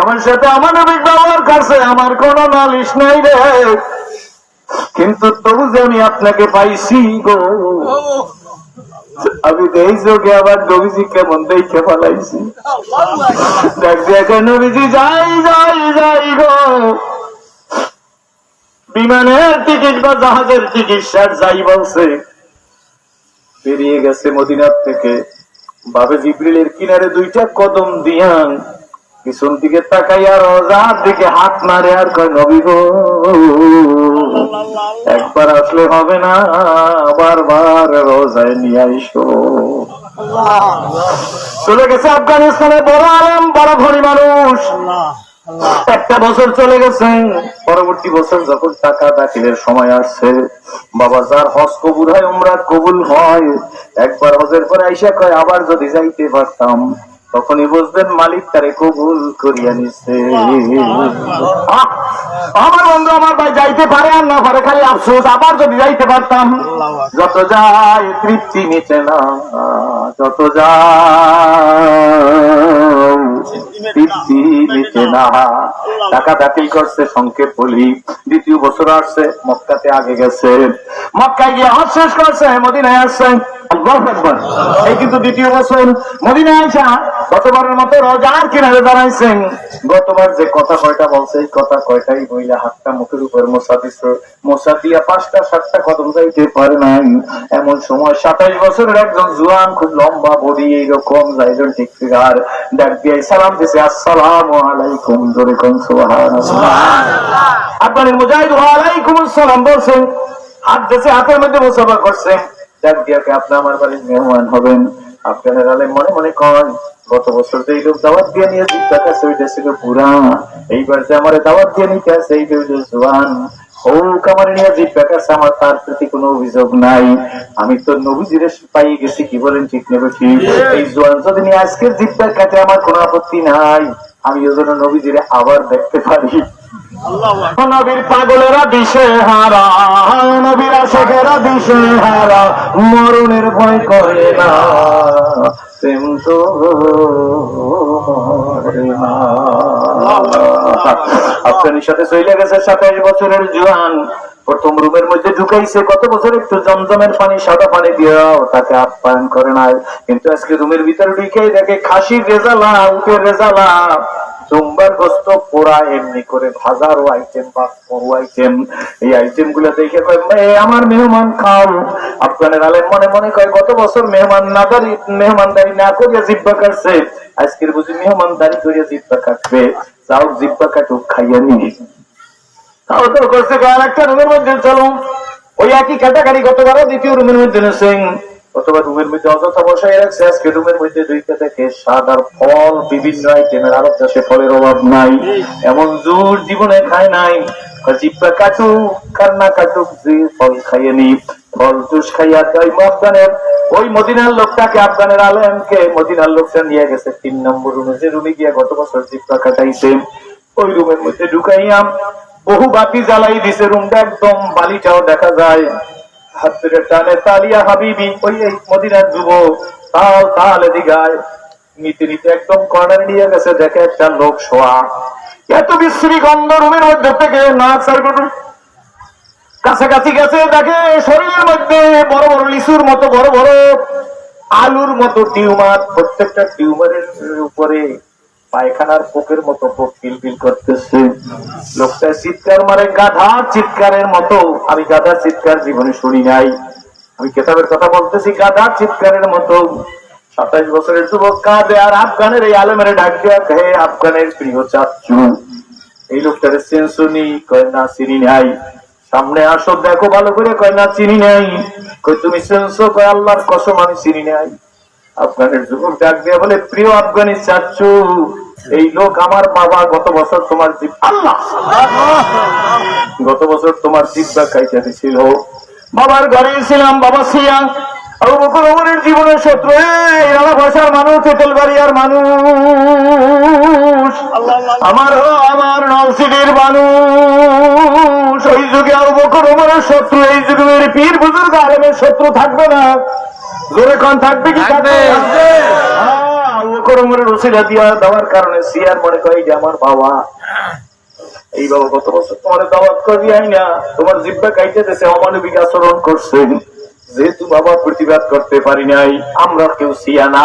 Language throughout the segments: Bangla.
আমার সাথে আমার নবী ব্যবহার করছে আমার কোন নালিশ নাই রে। কিন্তু তবু যে আমি আপনাকে পাইছি গো। আমি এই যোগে আবার নবীজি কেমন দেখে ফেলাইছি। দেখ নবীজি, যাই যাই যাই গো। বিমানের টিকিট বা জাহাজের টিকিট স্যার যাই বলছে। বেরিয়ে গেছে মদিনার থেকে। বাবে জিব্রিলের কিনারে দুইটা কদম দিয়ান। পিছন দিকে তাকাইয়া রোজার দিকে হাত মারে আর কয়, নবী গো, একবার আসলে হবে না, বারবার রোজায় নিয়ে আইসো। চলে গেছে আফগানিস্তানে, বড় আলম, বড় ধনী মানুষ। একটা বছর চলে গেছে, পরবর্তী বছর যখন টাকা দাখিলের সময় আসছে, বাবা যার হজ কবুল হয়, উমরা কবুল হয়। একবার হজের পরে আইসা কয়, আবার যদি যাইতে পারতাম তখনই বুঝবেন মালিক তারে কবুল করিয়া নিছে। আমার বন্ধু, আমার ভাই যাইতে পারে আর না পারে, খালি আফসোস, আবার যদি যাইতে পারতাম। যত যায় তৃপ্তি নিচে না, যত যায় তৃপ্তি নিচে না। টাকা দাখিল করছে, সংক্ষেপ বলি, দ্বিতীয় বছর আসছে, মক্কাতে আগে গেছে। মক্কায় গিয়ে হজ শেষ করছে, মদিনায় আসছে। এই কিন্তু দ্বিতীয় বছর। মদিনায় আসা গতবারের মতো রোজার কিনারে দাঁড়াইছেন গতবার যে কথা কয়টা বলছে এই কথা কয়টাই বইলে হাতটা মুখের উপর মশা দিছে। মশা দিয়া পাঁচটা সাতটা কদম যাইতে পারে নাই। এমন সময় সাতাইশ বছরের একজন জুয়ান খুব লম্বা বডি এইরকম যাইজন ঠিক ফিগার ডাক দিয়ে সালাম দিছে আসসালাম আলাইকুম। জোরে কোন আপনার মুজাহিদ ওয়ালাইকুম আসসালাম বলছেন হাত দেশে হাতের মধ্যে মুসাফা করছেন ডাক দিয়াকে আপনি আমার বাড়ির মেহমান হবেন। আপনার আলে মনে মনে কন গত বছর যে এই লোক দাওয়াত দিয়ে নিয়ে ছিল পুরা এইবার যে আমার দাওয়াত দিয়ে নিতে এইটা হইল জোয়ান। হোক আমার নিয়ে কাছে আমার তার প্রতি কোনো অভিযোগ নাই। আমি তো নবীজিরে পাই গেছি কি বলেন ঠিক নেবে ঠিক? এই জোয়ান যদি নিয়ে আজকের জিজ্ঞার কাছে আমার কোনো আপত্তি নাই আমি ওই জন্য নবীজিরে আবার দেখতে পারি। নবীর পাগলেরা দিশে হারা নবীর আশেখেরা দিশে হারা মরণের ভয় করে না প্রেম তো করে সাথে চলে গেছে সাতাইশ বছরের জোয়ান। প্রথম রুমের মধ্যে ঢুকাইছে কত বছর? একটু জমজমের পানি সাদা পানি দিয়েও তাকে আপ্যায়ন করে নাই। কিন্তু আজকে রুমের ভিতরে ঢুকেই দেখে খাসির রেজালা উঠে রেজালা। গোস্ত পোড়া এমনি করে আইটেম বা আইটেম এই আইটেমগুলো দেখে কয় আমার মেহমান খাও আপনাদের আলেম মনে মনে কয়, গত বছর মেহমান না মেহমানদারি না করিয়া জিব্বা কাটছে। আজকের বুঝি মেহমানদারি করিয়া জিব্বা কাটবে। যাও জিব্বা কাটুক, খাইয়া তাও তো করছে একটা রুমের মধ্যে চলো ওই একই ক্যাটাগারি গতবারও দ্বিতীয় রুমের মধ্যে নেছেন। অথবা রুমের মধ্যে অযথা বসাই রাখছে, আজকে রুমের মধ্যে দুইটা থেকে স্বাদ আর ফল, বিভিন্ন আইটেমের আরব চাষে ফলের অভাব নাই, এমন জোর জীবনে খায় নাই। কাটুক কাটুক, যে ফল খাইয়ে নি ফল জুস খাইয়া তাই আফগানের ওই মদিনার লোকটাকে, আফগানের আলেমকে, মদিনার লোকটা নিয়ে গেছে তিন নম্বর রুমে। যে রুমে গিয়া গত বছর কাটাইছে, ওই রুমের মধ্যে ঢুকাইয়াম বহু বাতি জ্বালাই দিছে। রুমটা একদম বালিটাও দেখা যায়। টানে তালিয়া হাবিবি, ওই এই মদিনার যুব তাও তাহলে দিঘায় নিতে নিতে একদম কর্নারে নিয়ে গেছে, দেখে একটা লোক শোয়া। এত বিশ্রী গন্ধ রুমের মধ্যে থেকে সার কাছাকাছি গেছে, দেখে শরীরের মধ্যে বড় বড় লিচুর মতো, বড় বড় আলুর মতো টিউমার, প্রত্যেকটা টিউমারের উপরে পায়খানার পোকের মতো পোক পিলপিল করতেছে। লোকটা চিৎকার মারে গাধার চিৎকারের মতো। আমি গাধার চিৎকার জীবনে শুনি নাই। আমি কেতাবের কথা বলতেছি গাধার চিৎকারের মতো। সাতাইশ বছরের যুবক কাঁদে আর আফগানের এই আলমের ডাক হে আফগানের প্রিয় চাচ্চু এই লোকটারে সেন্সুনি কয়, না, চিনি নাই। সামনে আসো, দেখো, ভালো করে কয়, না, চিনি নাই। কই তুমি সেন্সো? কয়, আল্লাহর কসম, আমি চিনি নাই। আফগানের যুবক ডাক দিয়ে বলে, প্রিয় আফগানি চাচ্চু এই লোক আমার বাবা গত বছর তোমার আল্লাহ! গত বছর তোমার জিব্বা খাইতে দিছিল বাবার ঘরে ছিলাম বাবা ছিলাম আবু বকর ওমরের জীবনের শত্রু। এই রানা ভাষার মানুষ তেতলবাড়িয়ার মানুষ। আমার আমার নলসিটির মানুষ। ওই যুগে আবু বকর ওমরের শত্রু এই যুগের পীর বুজুর্গ আলমের শত্রু থাকবে না। জোরে কন থাকবে কি? থাকবে। উমরের রসিলা দিয়া দেওয়ার কারণে সিয়ার মনে করে যে আমার বাবা এই বাবা কত বছর তোমার দাওয়াত করি আই না তোমার জিব্বা কাইতে দেশে অমানবিক আচরণ করছেন যেহেতু বাবা প্রতিবাদ করতে পারি নাই আমরা কেউ সিয়া না।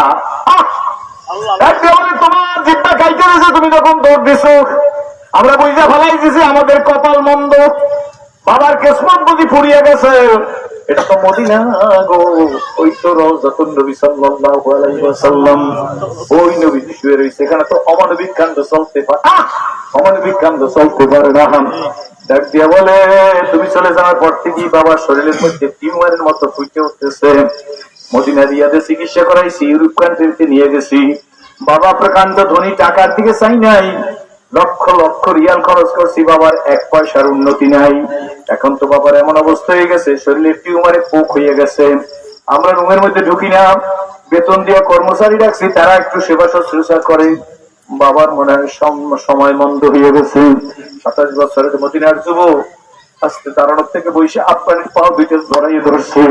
তোমার জিব্বা কাইতে তুমি যখন দৌড় দিছো আমরা বুঝা ফেলাই দিছি আমাদের কপাল মন্দ। বাবার কেসমত বুঝি ফুরিয়ে গেছে। এটা তো মদিনা গো। ওই তো নবী ওই নবী শুয়ে রয়েছে এখানে তো অমানবিক কাণ্ড চলতে পারে। অমানবিক কাণ্ড চলতে পারে না। বলে, তুমি চলে যাওয়ার পর থেকেই বাবার শরীরের মধ্যে টিউমারের মতো ফুটে উঠতেছে। মদিনা রিয়াদে চিকিৎসা করাইছি ইউরোপ কান্ট্রিতে নিয়ে গেছি। বাবা প্রকাণ্ড ধনী, টাকার দিকে চাই নাই। লক্ষ লক্ষ রিয়াল খরচ করছি বাবার, এক পয়সার উন্নতি নাই। এখন তো বাবার এমন অবস্থা হয়ে গেছে, শরীরের টিউমারে পোক হয়ে গেছে। আমরা রুমের মধ্যে ঢুকি না। বেতন দিয়ে কর্মচারী রাখছি, তারা একটু সেবা শুশ্রূষা করে। বাবার মনে সময় মন্দ হয়ে গেছে। সাতাশ বছরের মদিনার যুবক, আজকে দাঁড়ানোর থেকে বসে আপনার পাও দুইটা জড়াইয়ে ধরছে।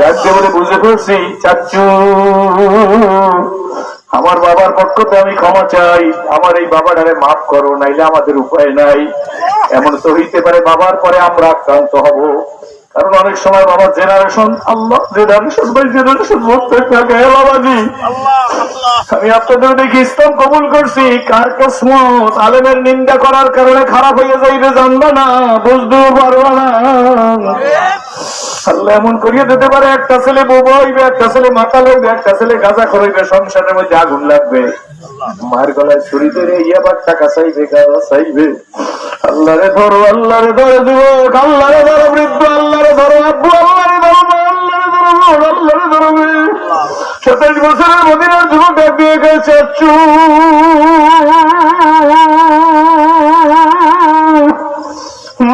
দেখতে বলে বুঝে পড়ছি চাচু, আমার বাবার পক্ষতে আমি ক্ষমা চাই। আমার এই বাবাটারে মাফ করো নাইলে আমাদের উপায় নাই। এমন তো হইতে পারে বাবার পরে আমরা আক্রান্ত হব। কারণ অনেক সময় বাবার জেনারেশন আল্লাহ জেনারেশন বাই জেনারেশন মরতে থাকে হে বাবাজি। আমি আপনাদের দেখি ইসলাম কবুল করছি কার কিসমত? আলেমের নিন্দা করার কারণে খারাপ হয়ে যাইবে জানবা না বুঝতেও পারবা না। আল্লাহ এমন করিয়ে দিতে পারে, একটা ছেলে বোবা হইবে একটা ছেলে মাথা লাগবে একটা ছেলে গাঁজা করিবে সংসারের মধ্যে আগুন লাগবে। মায়ের গলায় ছুরি ধরে ইয়াবার টাকা চাইবে, গাঁজা চাইবে। আল্লাহ রে ধরো আল্লাহ রে ধরো যুবক আল্লাহ রে ধরো বৃদ্ধ আল্লাহ রে ধরো আব্বু আল্লাহ রে ধরো মা আল্লাহ রে ধরো বোন আল্লাহ রে ধরো মেয়ে। সাতাশ বছরের মদিনার যুবক ডাক দিয়ে গেছে চু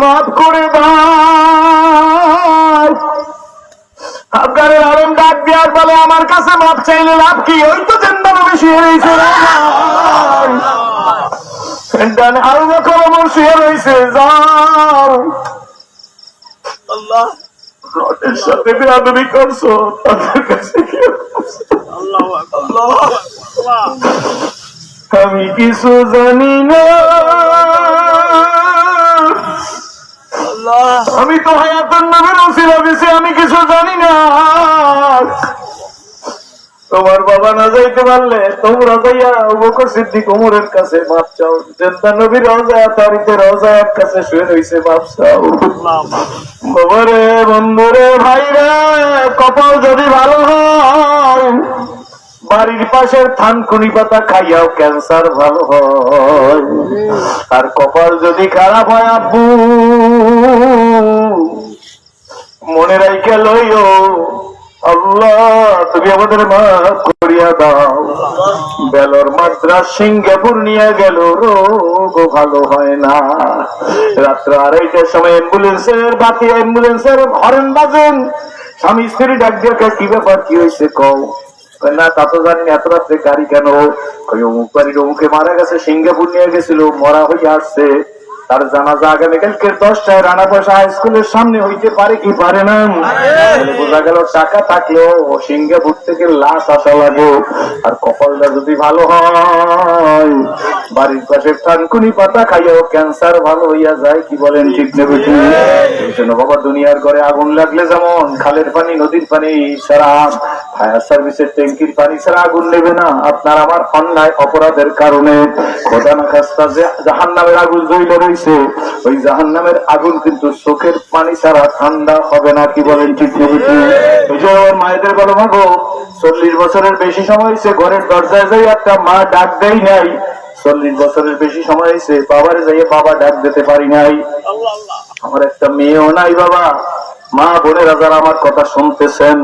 মাফ করে দাও। দেওয়ার বলে আমার কাছে মাপ চাইলে লাভ কি? ওই তো জেন্দানো বেশি হয়েছে। আরও যখন আমার শুয়ে রয়েছে যাও। আল্লাহ। রটের সাথে বেআদবি করছ তাদের কাছে কি আল্লাহ আল্লাহ আল্লাহ আমি কিছু জানি না। আমি তো হায়াতুন নবীর ওসিলা দিছি, আমি কিছু জানি না। তোমার বাবা না যাইতে পারলে তোমরা যাইয়া বকর সিদ্দিক ওমরের কাছে মাপ চাও। জেন্দা নবীর রওজা তারিতে রওজার কাছে শুয়ে রইছে, মাপ চাও। বাবারে, বন্ধুরে, ভাইরে, কপাল যদি ভালো হয় বাড়ির পাশের থানকুনি পাতা খাইয়াও ক্যান্সার ভালো হয়। আর কপাল যদি খারাপ হয় আব্বু মনে রাইখে লইও। আল্লাহ তুমি আমাদের মাফ করিয়া দাও। বেলর মাদ্রাস সিঙ্গাপুর নিয়ে গেল রোগ ভালো হয় না। রাত্র আড়াইটার সময় অ্যাম্বুলেন্সের বাতি অ্যাম্বুলেন্সের হরেন বাজেন। স্বামী স্ত্রী ডাক দিয়ে কয়, কি ব্যাপার কি হয়েছে কও? না, তা জানি এত রাত্রে গাড়ি কেন? ওই অমুক বাড়ির অমুকে মারা গেছে সিঙ্গাপুর নিয়ে গেছিল, মরা হয়ে আসছে। তার জানাজা আগামীকালকে দশটায় রানা পয়সা হাই স্কুলের সামনে হইতে পারে কি পারে না? বোঝা গেল টাকা থাকলেও সিঙ্গাপুর থেকে লাশ আসা লাগে আর কপালটা যদি ভালো হয় বাড়ির পাশে টানকুনি পাতা খাইয়াও ক্যান্সার ভালো হইয়া যায় কি বলেন ঠিক নেবে এই জন্য বাবা দুনিয়ার ঘরে আগুন লাগলে যেমন খালের পানি নদীর পানি সারা ফায়ার সার্ভিসের ট্যাঙ্কির পানি ছাড়া আগুন নেবে না। আপনার আমার অন্যায় অপরাধের কারণে খোদা না খাস্তা যে জাহান নামের আগুন জ্বলে রয়েছে ওই জাহান নামের আগুন কিন্তু চোখের পানি ছাড়া ঠান্ডা হবে না কি বলেন ঠিক যে ওর মায়েদের বলো মাগো চল্লিশ বছরের বেশি সময় হয়েছে ঘরের দরজায় যাই একটা মা ডাক দেয় নাই। চল্লিশ বছরের বেশি সময় হয়েছে বাবারে যাইয়ে বাবা ডাক দিতে পারি নাই। আমার একটা মেয়েও নাই বাবা। মা বোনেরা যারা আমার কথা শুনতেছেন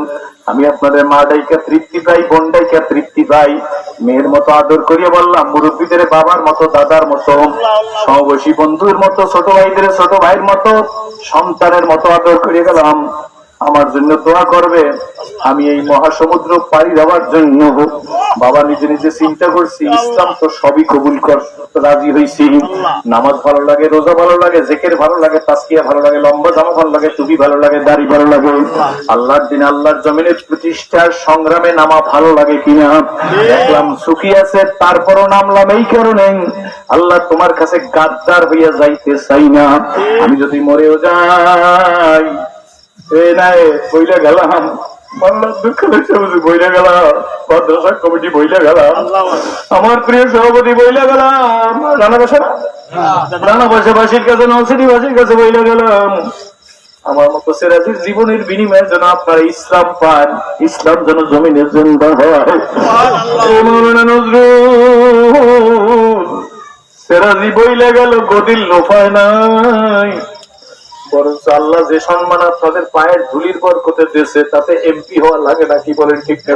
আমি আপনাদের মা ডাইকা তৃপ্তি পাই বোন ডাইকা তৃপ্তি পাই মেয়ের মতো আদর করিয়ে বললাম, মুরব্বীদের বাবার মতো, দাদার মতো সমবয়সী বন্ধুর মতো, ছোট ভাইদের, ছোট ভাইয়ের মতো, সন্তানের মতো আদর করিয়ে গেলাম। আমার জন্য দোয়া করবে। আমি এই মহাসমুদ্র পাড়ি দেওয়ার জন্য বাবা নিজে নিজে চিন্তা করছি, ইসলাম তো সবই কবুল কর রাজি হয়েছি নামাজ ভালো লাগে, রোজা ভালো লাগে, জেকের ভালো লাগে তাস্কিয়া ভালো লাগে, লম্বা জামা ভালো লাগে, টুপি ভালো লাগে, দাড়ি ভালো লাগে। আল্লাহর দিন আল্লাহর জমিনের প্রতিষ্ঠার সংগ্রামে নামা ভালো লাগে কিনা? দেখলাম সুখী আছে, তারপরও নামলাম এই কারণে আল্লাহ তোমার কাছে গাদ্দার হইয়া যাইতে চাই না। আমি যদি মরেও যাই নাই বইলে গেলাম। মাল্লার দুঃখ লাগছে বইলে গেলাম। মাদ্রাসা কমিটি বইলে গেলাম। আমার প্রিয় সভাপতি বইলে গেলাম। রানা বসে রানা বসে কাছে নলসিটি বাসীর কাছে বইলে গেলাম। আমার মতো সেরাজির জীবনের বিনিময়ে যেন আপনারা ইসলাম পান ইসলাম যেন জমিনের জন্য হয়। এ নজরুল সেরাজি বইলে গেল গদিল লোফায় নাই। বরঞ্চ আল্লাহ যে সম্মান আপনাদের পায়ের ধুলির বরকতে দিয়েছে তাতে এমপি হওয়া লাগে না কি বলেন ঠিক না?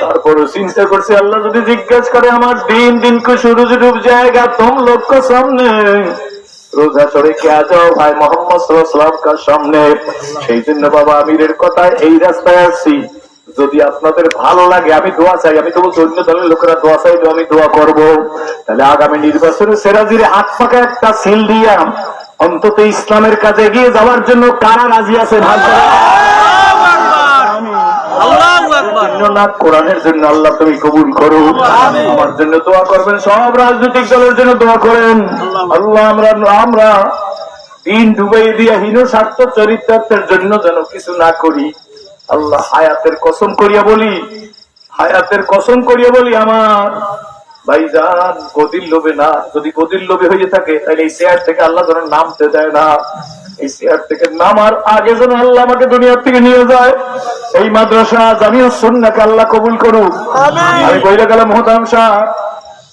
তারপরে চিন্তা করছি আল্লাহ যদি জিজ্ঞাসা করে আমার দিন দিন কো সূরজ ডুব জায়গা তুম লক্ষ্য সামনে? রোজা চড়ে কে যাও ভাই মোহাম্মদ কার সামনে? সেই জন্য বাবা আমিরের কথায় এই রাস্তায় আসছি। যদি আপনাদের ভালো লাগে আমি দোয়া চাই আমি তো বলছি অন্য দলের লোকেরা দোয়া চাইলেও আমি দোয়া করব। তাহলে আগামী নির্বাচনে সেরাজির হাত পাকা একটা সিল দিয়া অন্তত ইসলামের কাজে এগিয়ে যাওয়ার জন্য কারা রাজি আছে ভাগ কোরআনের জন্য আল্লাহ তুমি কবুল করো। আমার জন্য দোয়া করবেন। সব রাজনৈতিক দলের জন্য দোয়া করেন। আল্লাহ আমরা আমরা দিন ডুবাই দিয়া হীন স্বার্থ চরিত্রের জন্য যেন কিছু না করি। আল্লাহ হায়াতের কসম করিয়া বলি হায়াতের কসম করিয়া বলি আমার। ভাইজান গদির লোভে না যদি গদির লোভে হয়ে থাকে তাহলে এই চেয়ার থেকে আল্লাহ যেন নামতে দেয় না। এই চেয়ার থেকে নামার আগে যেন আল্লাহ আমাকে দুনিয়ার থেকে নিয়ে যায়। এই মাদ্রাসা জামিও সুন্নাকে আল্লাহ কবুল করুক। আমি বইলে গেলাম মহতাংশা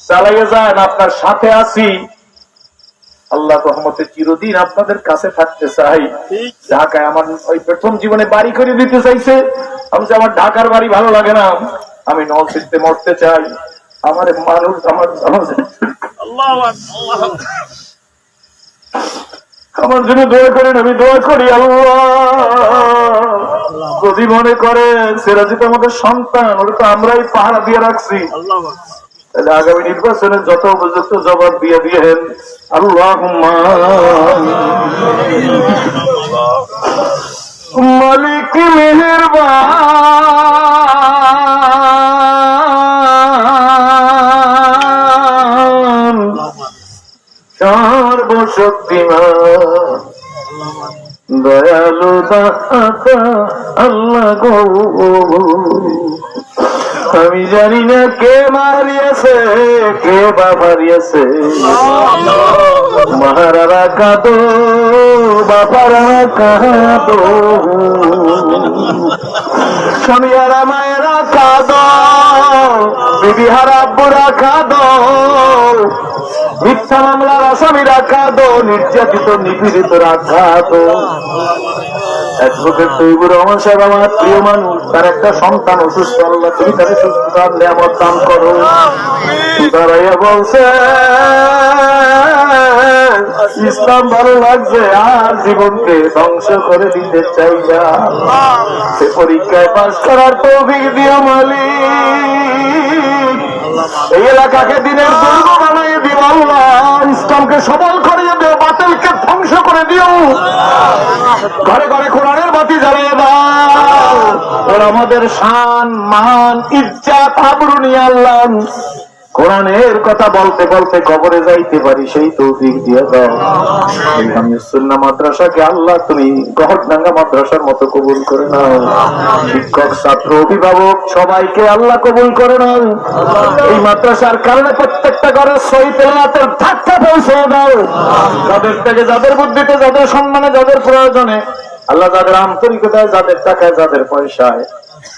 চালাইয়ে যান আপনার সাথে আছি। আল্লাহ রহমতে চিরদিন আপনাদের কাছে থাকতে চাই। ঢাকায় আমার ওই প্রথম জীবনে বাড়ি করে দিতে চাইছে। আমি আমার ঢাকার বাড়ি ভালো লাগে না আমি নলসিতে মরতে চাই। আমার মানুষ আমার আল্লাহ আমার জন্য দোয়া করেন আমি দোয়া করি আল্লাহ। যদি মনে করেন সেরাজিত আমাদের সন্তান ওটা তো আমরাই পাহারা দিয়ে রাখছি। তাহলে আগামী নির্বাচনে যত উপযুক্ত জবাব দিয়ে দিয়েন আল্লাহ মালিক মেহরবান। সর্বশক্তিমান দয়ালু দাতা, আল্লাহ গো। আমি জানি না কে মারিয়াছে, কে বা মারিয়াছে মহারারা কাঁদো বাপারা কাঁদো। স্বামীহারা মায়েরা কাঁদো। বিবিহারা বুড়া খাদ মিথ্যা মামলার আসামিরা কাঁদো নির্যাতিত নিপীড়িতরা কাঁদো অ্যাডভোকেট রহমান সাহেব আমার প্রিয় মানুষ। তার একটা সন্তান অসুস্থ, আল্লাহ তুমি তাকে সুস্থতার নিয়ামত দান করো। দাঁড়াইয়া বলছে, ইসলাম ভালো লাগছে, আর জীবনকে ধ্বংস করে দিতে চাই সে পরীক্ষায় পাশ করার দিও মালিক। এই এলাকাকে দিনের দুর্গ বানাই দিও আল্লাহ। ইসলামকে সবল করিয়ে দিও বাতিলকে ধ্বংস করে দিও। ঘরে ঘরে কোরআনের বাতি জ্বালিয়ে দাও। ওর আমাদের শান, মান, ইজ্জাত নিয়ে আল্লাহ কোরআনের কথা বলতে বলতে কবরে যাইতে পারি, সেই তৌফিক দিয়ে দাও হামিউসুন্নাহ মাদ্রাসাকে আল্লাহ তুমি গহরডাঙ্গা মাদ্রাসার মতো কবুল করে নাও। শিক্ষক, ছাত্র, অভিভাবক, সবাইকে আল্লাহ কবুল করে নাও। এই মাদ্রাসার কারণে প্রত্যেকটা ঘরের সই তেলাতের ধাক্কা পৌঁছে দাও। যাদের থেকে যাদের বুদ্ধিতে, যাদের সম্মানে, যাদের প্রয়োজনে, আল্লাহ যাদের আন্তরিকতায়, যাদের টাকায়, যাদের পয়সায়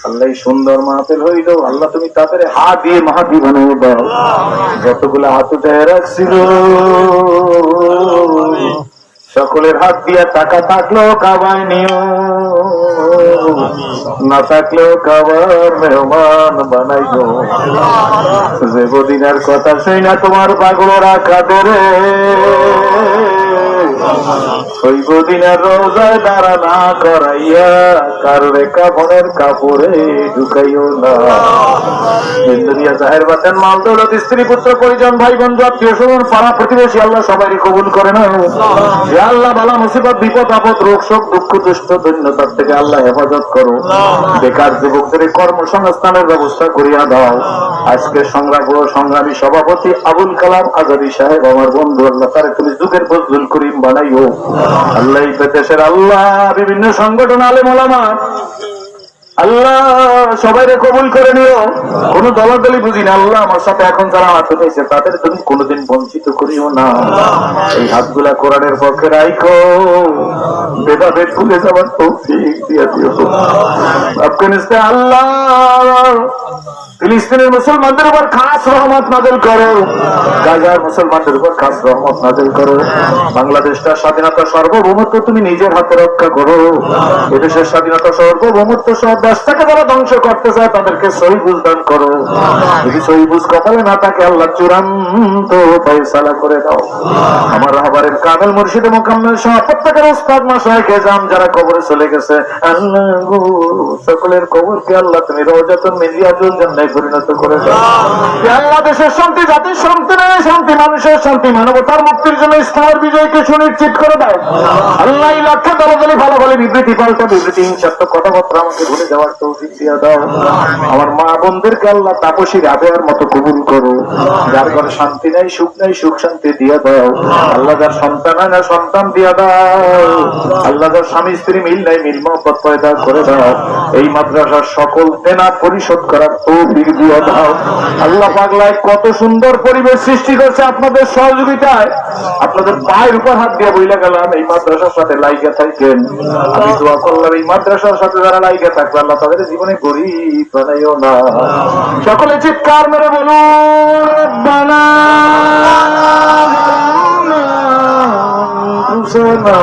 আল্লাহ সুন্দর মাহফিল হইল। আল্লাহ তুমি তাদের হা দিয়ে মাহাতি বানিয়ে দাও। যতগুলো হাত উঠে রাখছিল। সকলের হাত দিয়ে টাকা থাকলেও কাবায় নিও। না থাকলেও খাবার মেহমান বানাইও। যে বদিনের কথা সেই না তোমার পাগলরা কাদের দিনের রোজায় দাঁড়া না করাইয়া কার রেখা বনের কাপড়ে ঢুকাইও না। মাল দৌলত স্ত্রী, পুত্র, পরিজন ভাই বন্ধু আত্মীয় পাড়া প্রতিবেশী, আল্লাহ সবাই কবুল করে না আল্লাহ বালা মুসিবত, বিপদ, আপদ, রোগ, শোক, দুঃখ, দুষ্ট দৈন্যতার থেকে আল্লাহ হেফাজত করো বেকার যুবকদের কর্মসংস্থানের ব্যবস্থা করিয়া দাও। আজকে সংগ্রাম সংগ্রামী সভাপতি আবুল কালাম আজাদি সাহেব, আমার বন্ধু আল্লাহ তার তুমি যুগের বজুল করিম বানাইও। আল্লাহ দেশের আল্লাহ, বিভিন্ন সংগঠন আলে মোলামা আল্লাহ সবাই কবুল করে নিও। কোন দলাদলি বুঝি না আল্লাহ আমার সাথে এখন যারা হাত উঠেছে তাদের তুমি কোনোদিন বঞ্চিত করিও না। এই হাতগুলা কোরআনের পক্ষে রাইখো। ভেদাভেদ ভুলে যাবার দিও। আফগানিস্তান, আল্লাহ। ফিলিস্তিনের মুসলমানদের উপর খাস রহমত নাজল করো। গাজার মুসলমানদের উপর খাস রহমত নাজল করো। বাংলাদেশটা স্বাধীনতা সার্বভৌমত্ব তুমি নিজের হাতে রক্ষা করো। এদেশের স্বাধীনতা সার্বভৌমত্ব সব দেশটাকে যারা ধ্বংস করতে চায়, তাদেরকে সহি বুঝদান করো। যদি সহি বুঝ কপালে না থাকে, আল্লাহ চূড়ান্ত ফয়সালা করে দাও। আমার রাহবারের কামেল মুর্শিদে মোকাম্মেল সহ প্রত্যেকের উস্তাদ মাসায়কে যান যারা কবরে চলে গেছে? আল্লাহ সকলের কবরকে আল্লাহ তুমি রোজাতুন মিলিয়াতুল জান্নায় পরিণত করে আল্লাহ দেশের শান্তি, জাতির শান্তি নেই শান্তি মানুষের শান্তি। মানবতার মুক্তির জন্য ইসলামের বিজয়কে সুনিশ্চিত করে দাও। আল্লাহ লক্ষ্যে দলদলি ভালো বলে বিবৃতি, পাল্টা বিবৃতি, হিংসাত্মক কথাবার্তা আমাকে ভুলে যাওয়ার তৌফিক দিয়ে দাও। আমার মা বোনদেরকে আল্লাহ তাপসীর আবেয়ার মতো কবুল করো। যার ঘরে শান্তি নাই, সুখ নাই, সুখ শান্তি দিয়ে দাও। আল্লাহ যার সন্তান হয় না, সন্তান দিয়ে দাও। আল্লাহ যার স্বামী, স্ত্রী মিল নাই, মিল মহব্বত পয়দা করে দাও। এই মাদ্রাসার সকল দেনা পরিশোধ করার তৌফিক দিয়ে দাও আল্লাহ পাগলায় কত সুন্দর পরিবেশ সৃষ্টি করছে আপনাদের সহযোগিতায় আপনাদের পায়ের উপর হাত দিয়ে বইলা গেলাম এই মাদ্রাসার সাথে লাইগে থাকেন আমি দোয়া করলাম এই মাদ্রাসার সাথে যারা লাইগে থাকবে আল্লাহ তাদের জীবনে গরিব বানাইও না সকলে চিৎকার মেরে বলুন রব্বানা أنفسنا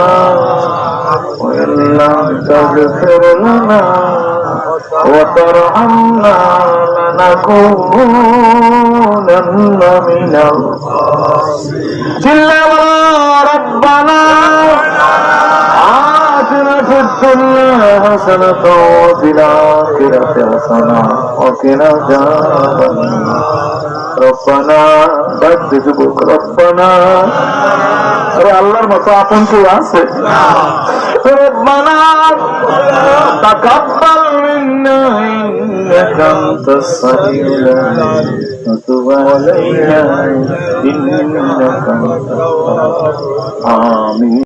وإن لم تغفر لنا وترحمنا لنكونن من الخاسرين ربنا آتنا في الدنيا حسنة وفي الآخرة حسنة وقنا عذاب النار রব্বানা ডাক দে যুবক রব্বানা আরে আল্লাহর মতো আপন কেউ আছে রব্বানা তাকাব্বাল عنا إنك أنت الصحيح وتب علينا إنك أنت آمين